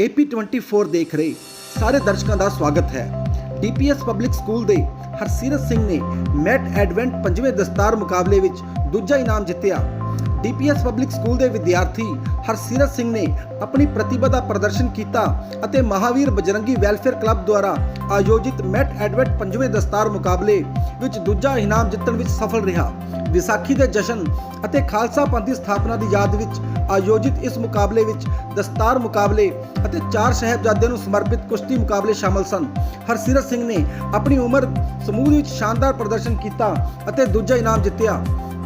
AP24 ਦੇਖ ਰਹੇ ਸਾਰੇ ਦਰਸ਼ਕਾਂ ਦਾ ਸਵਾਗਤ ਹੈ। DPS ਪਬਲਿਕ ਸਕੂਲ ਦੇ ਹਰਸੀਰਤ ਸਿੰਘ ਨੇ ਮੈਟ ਐਡਵੈਂਟ ਪੰਜਵੇਂ ਦਸਤਾਰ ਮੁਕਾਬਲੇ ਵਿੱਚ ਦੂਜਾ ਇਨਾਮ ਜਿੱਤਿਆ। DPS ਪਬਲਿਕ ਸਕੂਲ ਦੇ ਵਿਦਿਆਰਥੀ ਹਰਸੀਰਤ ਸਿੰਘ ਨੇ ਆਪਣੀ ਪ੍ਰਤਿਭਾ ਦਾ ਪ੍ਰਦਰਸ਼ਨ ਕੀਤਾ ਅਤੇ ਮਹਾਵੀਰ ਬਜਰੰਗੀ ਵੈਲਫੇਅਰ ਕਲੱਬ ਦੁਆਰਾ ਆਯੋਜਿਤ ਮੈਟ ਐਡਵੈਂਟ ਪੰਜਵੇਂ ਦਸਤਾਰ ਮੁਕਾਬਲੇ ਵਿੱਚ ਦੂਜਾ ਇਨਾਮ ਜਿੱਤਣ ਵਿੱਚ ਸਫਲ ਰਿਹਾ। ਵਿਸਾਖੀ ਦੇ ਜਸ਼ਨ ਅਤੇ ਖਾਲਸਾ ਪੰਥ ਦੀ ਸਥਾਪਨਾ ਦੀ ਯਾਦ ਵਿੱਚ ਆਯੋਜਿਤ ਇਸ ਮੁਕਾਬਲੇ ਵਿੱਚ ਦਸਤਾਰ ਮੁਕਾਬਲੇ ਅਤੇ ਚਾਰ ਸਾਹਿਬਜ਼ਾਦਿਆਂ ਨੂੰ ਸਮਰਪਿਤ ਕੁਸ਼ਤੀ ਮੁਕਾਬਲੇ ਸ਼ਾਮਲ ਸਨ। ਹਰਸੀਰਤ ਸਿੰਘ ਨੇ ਆਪਣੀ ਉਮਰ ਸਮੂਹ ਵਿੱਚ ਸ਼ਾਨਦਾਰ ਪ੍ਰਦਰਸ਼ਨ ਕੀਤਾ ਅਤੇ ਦੂਜਾ ਇਨਾਮ ਜਿੱਤਿਆ।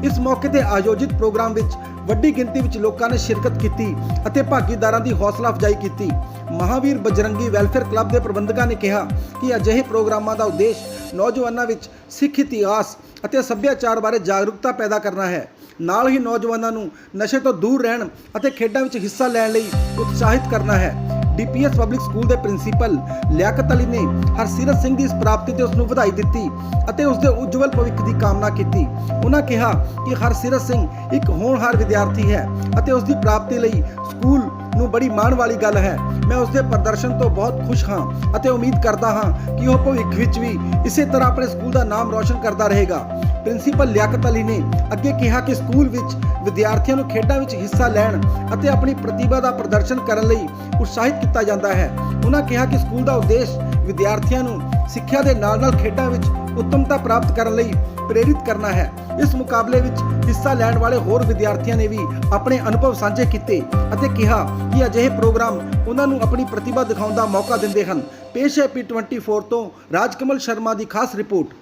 ਇਸ ਮੌਕੇ ਤੇ ਆਯੋਜਿਤ ਪ੍ਰੋਗਰਾਮ ਵਿੱਚ ਵੱਡੀ ਗਿਣਤੀ ਵਿੱਚ ਲੋਕਾਂ ਨੇ ਸ਼ਿਰਕਤ ਕੀਤੀ ਅਤੇ ਭਾਗੀਦਾਰਾਂ ਦੀ ਹੌਸਲਾ ਅਫਜ਼ਾਈ ਕੀਤੀ। ਮਹਾਵੀਰ ਬਜਰੰਗੀ ਵੈਲਫੇਅਰ ਕਲੱਬ ਦੇ ਪ੍ਰਬੰਧਕਾਂ ਨੇ ਕਿਹਾ ਕਿ ਅਜਿਹੇ ਪ੍ਰੋਗਰਾਮਾਂ ਦਾ ਉਦੇਸ਼ ਨੌਜਵਾਨਾਂ ਵਿੱਚ ਸਿੱਖ ਇਤਿਹਾਸ ਅਤੇ ਸੱਭਿਆਚਾਰ ਬਾਰੇ ਜਾਗਰੂਕਤਾ ਪੈਦਾ ਕਰਨਾ ਹੈ। ਨਾਲ ਹੀ ਨੌਜਵਾਨਾਂ ਨੂੰ ਨਸ਼ੇ ਤੋਂ ਦੂਰ ਰਹਿਣ ਅਤੇ ਖੇਡਾਂ ਵਿੱਚ ਹਿੱਸਾ ਲੈਣ ਲਈ ਉਤਸ਼ਾਹਿਤ ਕਰਨਾ ਹੈ। ਡੀਪੀਐਸ ਪਬਲਿਕ ਸਕੂਲ ਦੇ ਪ੍ਰਿੰਸੀਪਲ ਲਿਆਕਤ ਅਲੀ ਨੇ ਹਰਸੀਰਤ ਸਿੰਘ ਦੀ ਇਸ ਪ੍ਰਾਪਤੀ ਤੇ ਉਸ ਨੂੰ ਵਧਾਈ ਦਿੱਤੀ ਅਤੇ ਉਸ ਦੇ ਉਜਵਲ ਭਵਿੱਖ ਦੀ ਕਾਮਨਾ ਕੀਤੀ। ਉਹਨਾਂ ਕਿਹਾ ਕਿ ਹਰਸੀਰਤ ਸਿੰਘ ਇੱਕ ਹੋਣਹਾਰ ਵਿਦਿਆਰਥੀ ਹੈ ਅਤੇ ਉਸ ਦੀ ਪ੍ਰਾਪਤੀ ਲਈ ਸਕੂਲ ਨੂੰ ਬੜੀ ਮਾਣ ਵਾਲੀ ਗੱਲ ਹੈ। ਮੈਂ ਉਸ ਦੇ ਪ੍ਰਦਰਸ਼ਨ ਤੋਂ ਬਹੁਤ ਖੁਸ਼ ਹਾਂ ਅਤੇ ਉਮੀਦ ਕਰਦਾ ਹਾਂ ਕਿ ਉਹ ਭਵਿੱਖ ਵਿੱਚ ਵੀ ਇਸੇ ਤਰ੍ਹਾਂ ਆਪਣੇ ਸਕੂਲ ਦਾ ਨਾਮ ਰੌਸ਼ਨ ਕਰਦਾ ਰਹੇਗਾ। ਪ੍ਰਿੰਸੀਪਲ ਲਿਆਕਤ ਅਲੀ ਨੇ ਅੱਗੇ ਕਿਹਾ ਕਿ ਸਕੂਲ ਵਿੱਚ ਵਿਦਿਆਰਥੀਆਂ ਨੂੰ ਖੇਡਾਂ ਵਿੱਚ ਹਿੱਸਾ ਲੈਣ ਅਤੇ ਆਪਣੀ ਪ੍ਰਤਿਭਾ ਦਾ ਪ੍ਰਦਰਸ਼ਨ ਕਰਨ ਲਈ ਉਤਸ਼ਾਹਿਤ ਕੀਤਾ ਜਾਂਦਾ ਹੈ। ਉਹਨਾਂ ਕਿਹਾ ਕਿ ਸਕੂਲ ਦਾ ਉਦੇਸ਼ ਵਿਦਿਆਰਥੀਆਂ ਨੂੰ ਸਿੱਖਿਆ ਦੇ ਨਾਲ-ਨਾਲ ਖੇਡਾਂ ਵਿੱਚ ਉੱਤਮਤਾ ਪ੍ਰਾਪਤ ਕਰਨ ਲਈ ਪ੍ਰੇਰਿਤ ਕਰਨਾ ਹੈ। ਇਸ ਮੁਕਾਬਲੇ ਵਿੱਚ ਹਿੱਸਾ ਲੈਣ ਵਾਲੇ ਹੋਰ ਵਿਦਿਆਰਥੀਆਂ ਨੇ ਵੀ ਆਪਣੇ ਅਨੁਭਵ ਸਾਂਝੇ ਕੀਤੇ ਅਤੇ ਕਿਹਾ ਕਿ ਅਜਿਹੇ ਪ੍ਰੋਗਰਾਮ ਉਹਨਾਂ ਨੂੰ ਆਪਣੀ ਪ੍ਰਤਿਭਾ ਦਿਖਾਉਣ ਦਾ ਮੌਕਾ ਦਿੰਦੇ ਹਨ। ਪੇਸ਼ ਹੈ P24 ਤੋਂ ਰਾਜਕਮਲ ਸ਼ਰਮਾ ਦੀ ਖਾਸ ਰਿਪੋਰਟ।